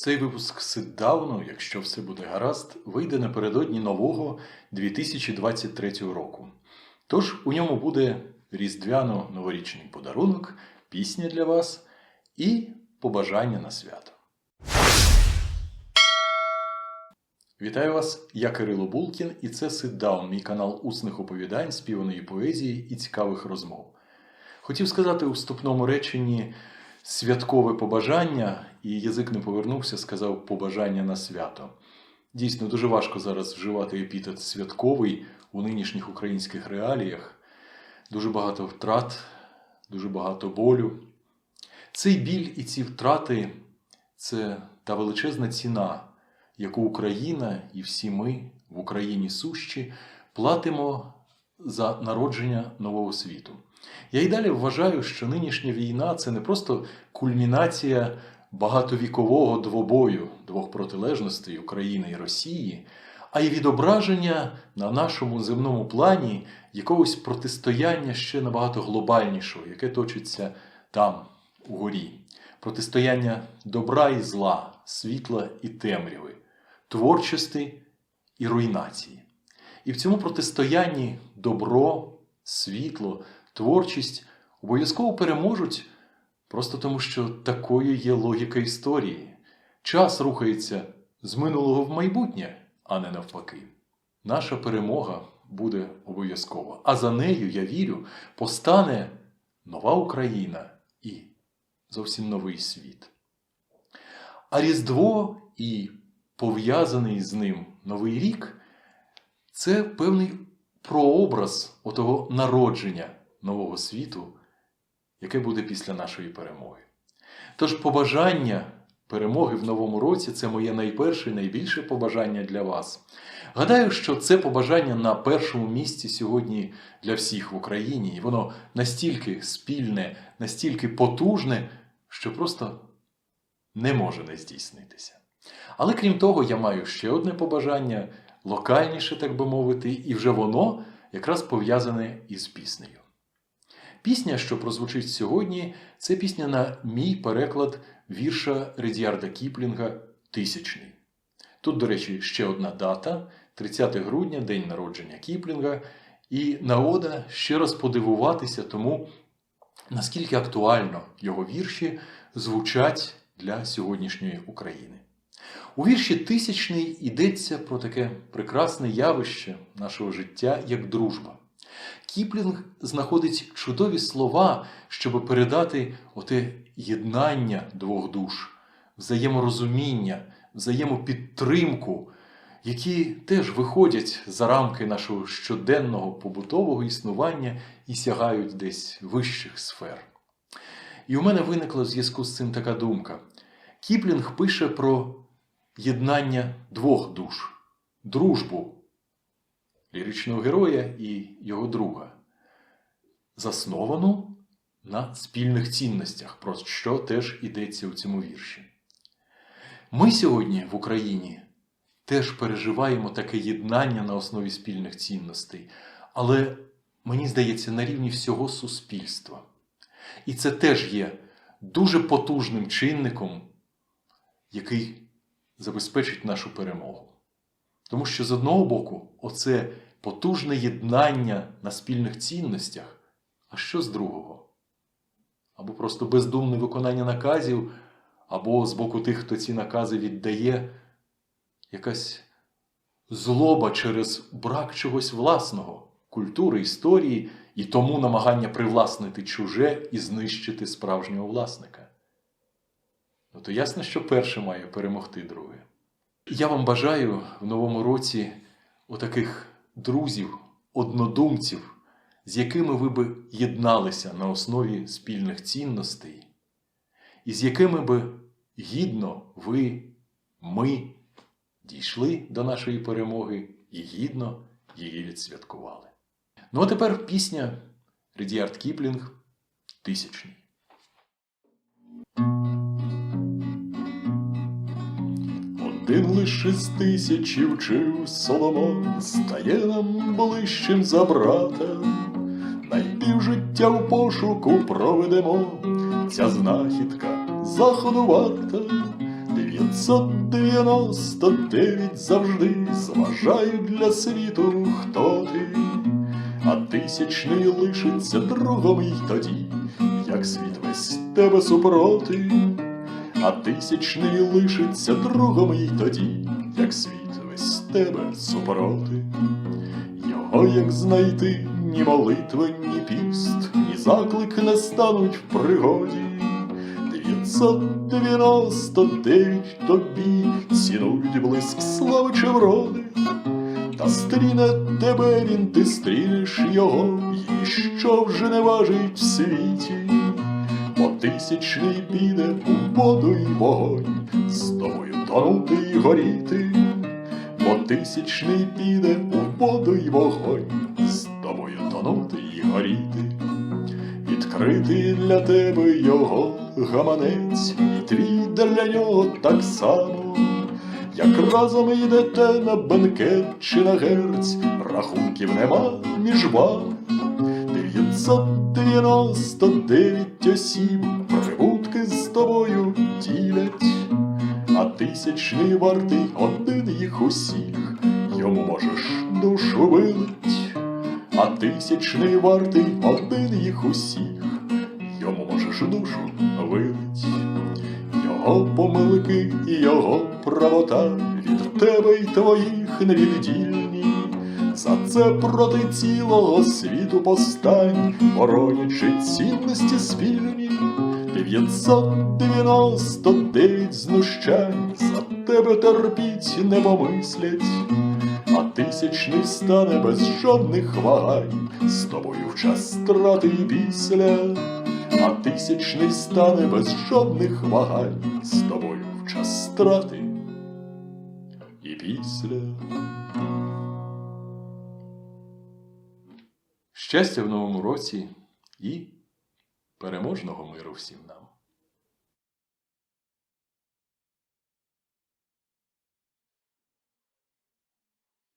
Цей випуск сиддауну, якщо все буде гаразд, вийде напередодні нового 2023 року. Тож у ньому буде різдвяно-новорічний подарунок, пісня для вас і побажання на свято. Вітаю вас, я Кирило Булкін, і це Сиддаун, мій канал усних оповідань, співаної поезії і цікавих розмов. Хотів сказати у вступному реченні святкове побажання, і язик не повернувся, сказав побажання на свято. Дійсно, дуже важко зараз вживати епітет святковий у нинішніх українських реаліях. Дуже багато втрат, дуже багато болю. Цей біль і ці втрати це та величезна ціна, яку Україна і всі ми в Україні сущі платимо за народження нового світу. Я й далі вважаю, що нинішня війна це не просто кульмінація багатовікового двобою двох протилежностей України і Росії, а й відображення на нашому земному плані якогось протистояння ще набагато глобальнішого, яке точиться там, угорі. Протистояння добра і зла, світла і темряви, творчості і руйнації. І в цьому протистоянні добро, світло, творчість обов'язково переможуть, просто тому що такою є логіка історії. Час рухається з минулого в майбутнє, а не навпаки. Наша перемога буде обов'язково. А за нею, я вірю, постане нова Україна і зовсім новий світ. А Різдво і пов'язаний з ним Новий рік це певний прообраз отого народження нового світу, яке буде після нашої перемоги. Тож побажання перемоги в новому році це моє найперше і найбільше побажання для вас. Гадаю, що це побажання на першому місці сьогодні для всіх в Україні, і воно настільки спільне, настільки потужне, що просто не може не здійснитися. Але крім того, я маю ще одне побажання, локальніше, так би мовити, і вже воно якраз пов'язане із піснею. Пісня, що прозвучить сьогодні, це пісня на мій переклад вірша Редіарда Кіплінга Тисячний. Тут, до речі, ще одна дата 30 грудня, день народження Кіплінга, і нагода ще раз подивуватися тому, наскільки актуально його вірші звучать для сьогоднішньої України. У вірші Тисячний йдеться про таке прекрасне явище нашого життя, як дружба. Кіплінг знаходить чудові слова, щоб передати оте єднання двох душ, взаєморозуміння, взаємопідтримку, які теж виходять за рамки нашого щоденного побутового існування і сягають десь вищих сфер. І у мене виникла в зв'язку з цим така думка. Кіплінг пише про єднання двох душ, дружбу ліричного героя і його друга, засновану на спільних цінностях, про що теж йдеться у цьому вірші. Ми сьогодні в Україні теж переживаємо таке єднання на основі спільних цінностей, але мені здається, на рівні всього суспільства. І це теж є дуже потужним чинником, який забезпечить нашу перемогу. Тому що з одного боку, оце потужне єднання на спільних цінностях, а що з другого? Або просто бездумне виконання наказів, або з боку тих, хто ці накази віддає, якась злоба через брак чогось власного, культури, історії, і тому намагання привласнити чуже і знищити справжнього власника. Ну то ясно, що перше має перемогти друге. Я вам бажаю в новому році отаких друзів, однодумців, з якими ви би єдналися на основі спільних цінностей, і з якими би гідно ви, ми дійшли до нашої перемоги і гідно її відсвяткували. Ну а тепер пісня Редіард Кіплінг Тисячний. Один лише з тисячі вчив Соломон, стає нам ближчим за брата. Найпівжиття в пошуку проведемо, ця знахідка заходу варта. 999 завжди зважають для світу, хто ти, а тисячний лишиться другом й тоді, як світ весь тебе супроти, а тисячний лишиться другом й тоді, як світ весь тебе супроти. Його як знайти, ні молитви, ні піст, ні заклик не стануть в пригоді. 999 тобі цінують блиск слави чи вроди, та стріне тебе він, ти стрінеш його, і що вже не важить в світі, бо тисячний піде у воду й вогонь, з тобою тонути й горіти, бо тисячний піде у воду й вогонь, з тобою тонути й горіти. Відкритий для тебе його гаманець, і твій для нього так само, як разом йдете на бенкет чи на герць, рахунків нема між вами. 999 осіб прибутки з тобою ділять, а тисячний вартий один їх усіх, йому можеш душу вилить, а тисячний вартий один їх усіх, йому можеш душу вилить. Його помилки і його правота від тебе й твоїх невіддільні. За це проти цілого світу постань, боронячи цінності спільні. 999 знущань за тебе терпіть не помислять, а тисячний стане без жодних вагань, з тобою в час страти і після, а тисячний стане без жодних вагань, з тобою в час страти і після. Щастя в новому році і переможного миру всім нам.